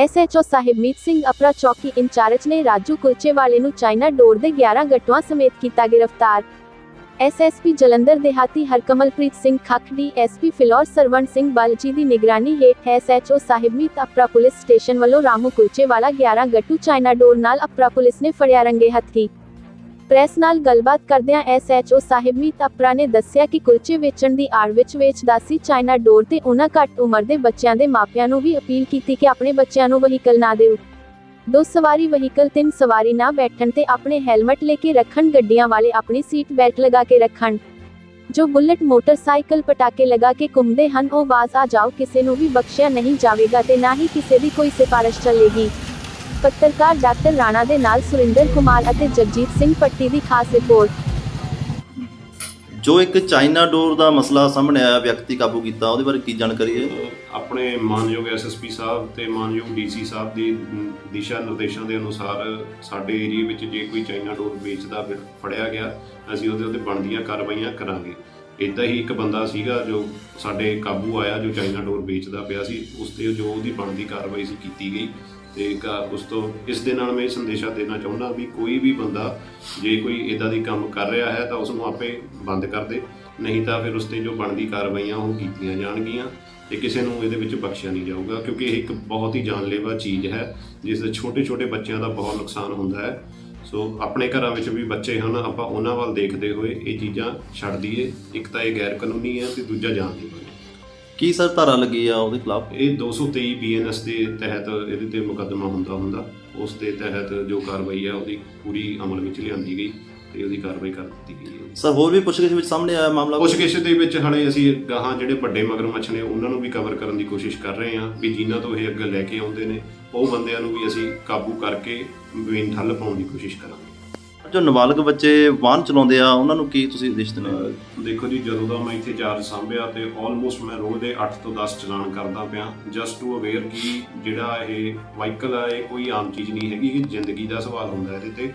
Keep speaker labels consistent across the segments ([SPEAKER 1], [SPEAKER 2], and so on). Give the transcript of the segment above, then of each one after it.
[SPEAKER 1] SHO ਸਾਹਿਬਮੀਤ Singh Apra ਚੌਕੀ incharge ਨੇ ਰਾਜੂ ਕੁਲਚੇ ਨੂੰ ਚਾਈਨਾ ਡੋਰ ਦੇ 11 ਗੱਟੂਆਂ ਸਮੇਤ ਕੀਤਾ ਗ੍ਰਿਫਤਾਰ। ਐਸਐਸਪੀ ਜਲੰਧਰ ਦੇਹਾਤੀ ਹਰਕਮਲਪ੍ਰੀਤ ਸਿੰਘ ਖੱਖ, ਡੀਐਸਪੀ ਫਿਲੌਰ ਸਰਵਣ ਸਿੰਘ ਬਲਜੀ ਦੀ ਨਿਗਰਾਨੀ ਹੇਠ SHO Sahibmeet Apra police station ਵੱਲੋਂ ਰਾਮੂ ਕੁਲਚੇਵਾਲਾ 11 ਗੱਟੂ ਚਾਈਨਾ ਡੋਰ ਨਾਲ ਅਪਰਾ ਪੁਲਿਸ ਨੇ ਫੜਿਆ ਰੰਗੇ ਹੱਥੀ। ਪ੍ਰੈਸ ਨਾਲ ਗੱਲਬਾਤ ਕਰਦਿਆਂ ਐਸਐਚਓ ਸਾਹਿਬਮੀਤ ਅਪਰਾ ਨੇ ਦੱਸਿਆ ਕਿ ਕੁਲਚੇ ਵੇਚਣ ਦੀ ਆੜ ਵਿੱਚ ਵੇਚਦਾ ਸੀ ਚਾਈਨਾ ਡੋਰ ਤੇ ਉਹਨਾਂ ਘੱਟ ਉਮਰ ਦੇ ਬੱਚਿਆਂ ਦੇ ਮਾਪਿਆਂ ਨੂੰ ਵੀ ਅਪੀਲ ਕੀਤੀ ਕਿ ਆਪਣੇ ਬੱਚਿਆਂ ਨੂੰ ਵਹੀਕਲ ਨਾ ਦਿਓ। ਦੋ ਸਵਾਰੀ ਵਹੀਕਲ, ਤਿੰਨ ਸਵਾਰੀ ਨਾ ਬੈਠਣ ਤੇ ਆਪਣੇ ਹੈਲਮਟ ਲੈ ਕੇ ਰੱਖਣ, ਗੱਡੀਆਂ ਵਾਲੇ ਆਪਣੀ ਸੀਟ ਬੈਲਟ ਲਗਾ ਕੇ ਰੱਖਣ। ਜੋ ਬੁਲਟ ਮੋਟਰਸਾਈਕਲ ਪਟਾਕੇ ਲਗਾ ਕੇ ਘੁੰਮਦੇ ਹਨ, ਉਹ ਬਾਜ਼ ਆ ਜਾਓ, ਕਿਸੇ ਨੂੰ ਵੀ ਬਖਸ਼ਿਆ ਨਹੀਂ ਜਾਵੇਗਾ ਤੇ ਨਾ ਹੀ ਕਿਸੇ ਦੀ ਕੋਈ ਸਿਫਾਰਿਸ਼ ਚੱਲੇਗੀ। ਪੱਤਰਕਾਰ ਡਾਕਟਰ ਰਾਣਾ ਦੇ ਨਾਲ ਸੁਰਿੰਦਰ ਕੁਮਾਰ ਅਤੇ ਜਗਜੀਤ ਸਿੰਘ ਪੱਟੀ ਦੀ ਖਾਸ ਰਿਪੋਰਟ।
[SPEAKER 2] ਜੋ ਇੱਕ ਚਾਈਨਾ ਡੋਰ ਦਾ ਮਸਲਾ ਸਾਹਮਣੇ ਆਇਆ ਵਿਅਕਤੀ ਕਾਬੂ ਕੀਤਾ ਉਹਦੇ ਬਾਰੇ ਕੀ ਜਾਣਕਾਰੀ ਹੈ?
[SPEAKER 3] ਆਪਣੇ ਮਾਨਯੋਗ ਐਸਐਸਪੀ ਸਾਹਿਬ ਤੇ ਮਾਨਯੋਗ ਡੀਸੀ ਸਾਹਿਬ ਦੀ ਦਿਸ਼ਾ ਨਿਰਦੇਸ਼ਾਂ ਦੇ ਅਨੁਸਾਰ ਸਾਡੇ ਏਰੀਆ ਵਿੱਚ ਜੇ ਕੋਈ ਚਾਈਨਾ ਡੋਰ ਵੇਚਦਾ ਫਿਰ ਫੜਿਆ ਗਿਆ ਅਸੀਂ ਉਹਦੇ ਉੱਤੇ ਬਣਦੀਆਂ ਕਾਰਵਾਈਆਂ ਕਰਾਂਗੇ। ਇਦਾਂ ਹੀ ਇੱਕ ਬੰਦਾ ਸੀਗਾ ਜੋ ਸਾਡੇ ਕਾਬੂ ਆਇਆ ਜੋ ਚਾਈਨਾ ਡੋਰ ਵੇਚਦਾ ਪਿਆ ਸੀ ਉਸ ਤੇ ਜੋ ਉਹਦੀ ਬਣਦੀ ਕਾਰਵਾਈ ਸੀ ਕੀਤੀ ਗਈ। ਤੇ ਕਾ- ਉਸ ਤੋਂ ਇਸ ਦੇ ਨਾਲ ਮੈਂ ਇਹ ਸੰਦੇਸ਼ਾ ਦੇਣਾ ਚਾਹੁੰਦਾ ਵੀ ਕੋਈ ਵੀ ਬੰਦਾ ਜੇ ਕੋਈ ਇਦਾਂ ਦੀ ਕੰਮ ਕਰ ਰਿਹਾ ਹੈ ਤਾਂ ਉਸ ਨੂੰ ਆਪੇ ਬੰਦ ਕਰ ਦੇ। ਨਹੀਂ ਤਾਂ ਫਿਰ ਉਸ ਤੇ ਜੋ ਬਣਦੀ ਕਾਰਵਾਈਆਂ ਉਹ ਕੀਤੀਆਂ ਜਾਣਗੀਆਂ ਤੇ ਕਿਸੇ ਨੂੰ ਇਹਦੇ ਵਿੱਚ ਬਖਸ਼ਿਆ ਨਹੀਂ ਜਾਊਗਾ ਕਿਉਂਕਿ ਇਹ ਇੱਕ ਬਹੁਤ ਹੀ ਜਾਨਲੇਵਾ ਚੀਜ਼ ਹੈ, ਜਿਸ ਦੇ ਛੋਟੇ ਛੋਟੇ ਬੱਚਿਆਂ ਦਾ ਬਹੁਤ ਨੁਕਸਾਨ ਹੁੰਦਾ ਹੈ। ਸੋ ਆਪਣੇ ਘਰਾਂ ਵਿੱਚ ਵੀ ਬੱਚੇ ਹਨ, ਆਪਾਂ ਉਹਨਾਂ ਵੱਲ ਦੇਖਦੇ ਹੋਏ ਇਹ ਚੀਜ਼ਾਂ ਛੱਡ ਦਈਏ। ਇੱਕ ਤਾਂ ਇਹ ਗੈਰ ਕਾਨੂੰਨੀ ਹੈ ਤੇ ਦੂਜਾ ਜਾਨਲੇਵਾ ਹੈ।
[SPEAKER 2] ਕੀ ਸਰ ਧਾਰਾ ਲੱਗੀ ਆ ਉਹਦੇ ਖਿਲਾਫ?
[SPEAKER 3] ਇਹ 223 ਬੀਐਨਐਸ ਦੇ ਤਹਿਤ ਇਹਦੇ ਤੇ ਮੁਕੱਦਮਾ ਹੁੰਦਾ ਹੁੰਦਾ। ਉਸ ਦੇ ਤਹਿਤ ਜੋ ਕਾਰਵਾਈ ਹੈ ਉਹਦੀ ਪੂਰੀ ਅਮਲ ਵਿੱਚ ਲਿਆਂਦੀ ਗਈ ਤੇ ਉਹਦੀ ਕਾਰਵਾਈ ਕਰ ਦਿੱਤੀ ਗਈ ਹੈ।
[SPEAKER 2] ਸਰ ਹੋਰ ਵੀ ਪੁੱਛਗਿੱਛ ਵਿੱਚ ਸਾਹਮਣੇ ਆਇਆ ਮਾਮਲਾ?
[SPEAKER 3] ਪੁੱਛਗਿੱਛ ਦੇ ਵਿੱਚ ਹਲੇ ਅਸੀਂ ਗਾਹਾਂ ਜਿਹੜੇ ਵੱਡੇ ਮਗਰਮੱਛ ਨੇ ਉਹਨਾਂ ਨੂੰ ਵੀ ਕਵਰ ਕਰਨ ਦੀ ਕੋਸ਼ਿਸ਼ ਕਰ ਰਹੇ ਹਾਂ ਵੀ ਜਿਨ੍ਹਾਂ ਤੋਂ ਇਹ ਅੱਗੇ ਲੈ ਕੇ ਆਉਂਦੇ ਨੇ ਉਹ ਬੰਦਿਆਂ ਨੂੰ ਵੀ ਅਸੀਂ ਕਾਬੂ ਕਰਕੇ ਮੇਨ ਠੱਲ ਪਾਉਣ ਦੀ ਕੋਸ਼ਿਸ਼ ਕਰਾਂਗੇ।
[SPEAKER 2] ਜੋ ਨਾਬਾਲਗ ਬੱਚੇ ਵਾਹਨ ਚਲਾਉਂਦੇ ਆ, ਉਹਨਾਂ ਨੂੰ ਕੀ ਤੁਸੀਂ ਉਦੇਸ਼ ਦਿੰਦੇ ਹੋ?
[SPEAKER 3] ਦੇਖੋ ਜੀ, ਜਦੋਂ ਦਾ ਮੈਂ ਇੱਥੇ ਚਾਰਜ ਸੰਭਿਆ ਤੇ ਆਲਮੋਸਟ ਮੈਂ ਰੋਜ਼ ਦੇ 8 ਤੋਂ 10 ਚਲਾਨ ਕਰਦਾ ਪਿਆ ਜਸਟ ਟੂ ਅਵੇਅਰ ਕਿ ਜਿਹੜਾ ਇਹ ਵਾਹੀਕਲ ਆ, ਇਹ ਕੋਈ ਆਮ ਚੀਜ਼ ਨਹੀਂ ਹੈਗੀ ਕਿ ਜ਼ਿੰਦਗੀ ਦਾ ਸਵਾਲ ਹੁੰਦਾ ਇਹਦੇ ਤੇ।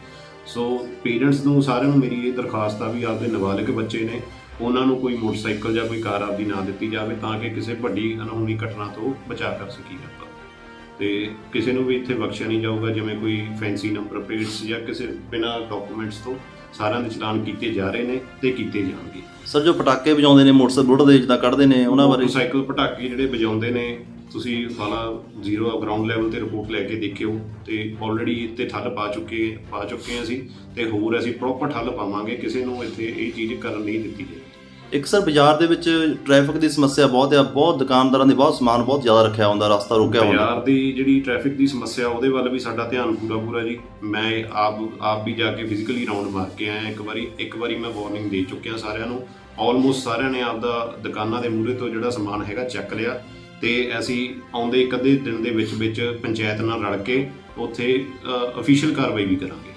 [SPEAKER 3] ਸੋ ਪੇਰੈਂਟਸ ਨੂੰ ਸਾਰਿਆਂ ਨੂੰ ਮੇਰੀ ਇਹ ਦਰਖਾਸਤ ਆ ਵੀ ਆਪਦੇ ਨਾਬਾਲਗ ਬੱਚੇ ਨੇ, ਉਹਨਾਂ ਨੂੰ ਕੋਈ ਮੋਟਰਸਾਈਕਲ ਜਾਂ ਕੋਈ ਕਾਰ ਆਪਦੀ ਨਾ ਦਿੱਤੀ ਜਾਵੇ, ਤਾਂ ਕਿ ਕਿਸੇ ਵੱਡੀ ਅਨਹੋਣੀ ਘਟਨਾ ਤੋਂ ਬਚਾ ਕਰ ਸਕੀਏ ਆਪਾਂ। ਤੇ ਕਿਸੇ ਨੂੰ ਵੀ ਇੱਥੇ ਬਖਸ਼ਿਆ ਨਹੀਂ ਜਾਊਗਾ ਜਿਵੇਂ ਕੋਈ ਫੈਂਸੀ ਨੰਬਰ ਪਲੇਟਸ ਜਾਂ ਕਿਸੇ ਬਿਨਾ ਡਾਕੂਮੈਂਟਸ ਤੋਂ ਸਾਰਿਆਂ ਦੇ ਚਲਾਨ ਕੀਤੇ ਜਾ ਰਹੇ ਨੇ ਤੇ ਕੀਤੇ ਜਾਣਗੇ।
[SPEAKER 2] ਸਰ ਜੋ ਪਟਾਕੇ ਵਜਾਉਂਦੇ ਨੇ ਮੋਟਰਸਾਈਕਲ ਬੁਲਟ ਦੇ ਜਿੱਦਾਂ ਕੱਢਦੇ ਨੇ ਉਹਨਾਂ ਬਾਰੇ
[SPEAKER 3] ਮੋਟਰਸਾਈਕਲ ਪਟਾਕੇ ਜਿਹੜੇ ਵਜਾਉਂਦੇ ਨੇ ਤੁਸੀਂ ਸਾਲਾ ਜ਼ੀਰੋ ਗਰਾਊਂਡ ਲੈਵਲ ਤੇ ਰਿਪੋਰਟ ਲੈ ਕੇ ਦੇਖਿਓ ਤੇ ਆਲਰੇਡੀ ਇੱਥੇ ਠੱਲ ਪਾ ਚੁੱਕੇ ਪਾ ਚੁੱਕੇ ਅਸੀਂ ਤੇ ਹੋਰ ਅਸੀਂ ਪ੍ਰੋਪਰ ਠੱਲ ਪਾਵਾਂਗੇ ਕਿਸੇ ਨੂੰ ਇੱਥੇ ਇਹ ਚੀਜ਼ ਕਰਨ ਨਹੀਂ ਦਿੱਤੀ ਜਾਏਗੀ।
[SPEAKER 2] ਇੱਕ ਸਰ ਬਾਜ਼ਾਰ ਦੇ ਵਿੱਚ ਟ੍ਰੈਫਿਕ ਦੀ ਸਮੱਸਿਆ ਬਹੁਤ ਆ, ਬਹੁਤ ਦੁਕਾਨਦਾਰਾਂ ਦੇ ਬਹੁਤ ਸਮਾਨ ਬਹੁਤ ਜ਼ਿਆਦਾ ਰੱਖਿਆ ਹੁੰਦਾ, ਰਸਤਾ ਰੁਕਿਆ ਹੁੰਦਾ।
[SPEAKER 3] ਬਾਜ਼ਾਰ ਦੀ ਜਿਹੜੀ ਟ੍ਰੈਫਿਕ ਦੀ ਸਮੱਸਿਆ, ਉਹਦੇ ਵੱਲ ਵੀ ਸਾਡਾ ਧਿਆਨ ਪੂਰਾ ਪੂਰਾ ਜੀ। ਮੈਂ ਆਪ ਆਪ ਵੀ ਜਾ ਕੇ ਫਿਜ਼ੀਕਲੀ ਰਾਉਂਡ ਮਾਰ ਕੇ ਆਇਆ, ਇੱਕ ਵਾਰੀ ਇੱਕ ਵਾਰੀ ਮੈਂ ਵਾਰਨਿੰਗ ਦੇ ਚੁੱਕਿਆ ਸਾਰਿਆਂ ਨੂੰ। ਆਲਮੋਸਟ ਸਾਰਿਆਂ ਨੇ ਆਪਦਾ ਦੁਕਾਨਾਂ ਦੇ ਮੂਹਰੇ ਤੋਂ ਜਿਹੜਾ ਸਮਾਨ ਹੈਗਾ ਚੱਕ ਲਿਆ ਤੇ ਅਸੀਂ ਆਉਂਦੇ ਇੱਕ ਅੱਧੇ ਦਿਨ ਦੇ ਵਿੱਚ ਵਿੱਚ ਪੰਚਾਇਤ ਨਾਲ ਰਲ ਕੇ ਉੱਥੇ ਅਫੀਸ਼ੀਅਲ ਕਾਰਵਾਈ ਵੀ ਕਰਾਂਗੇ।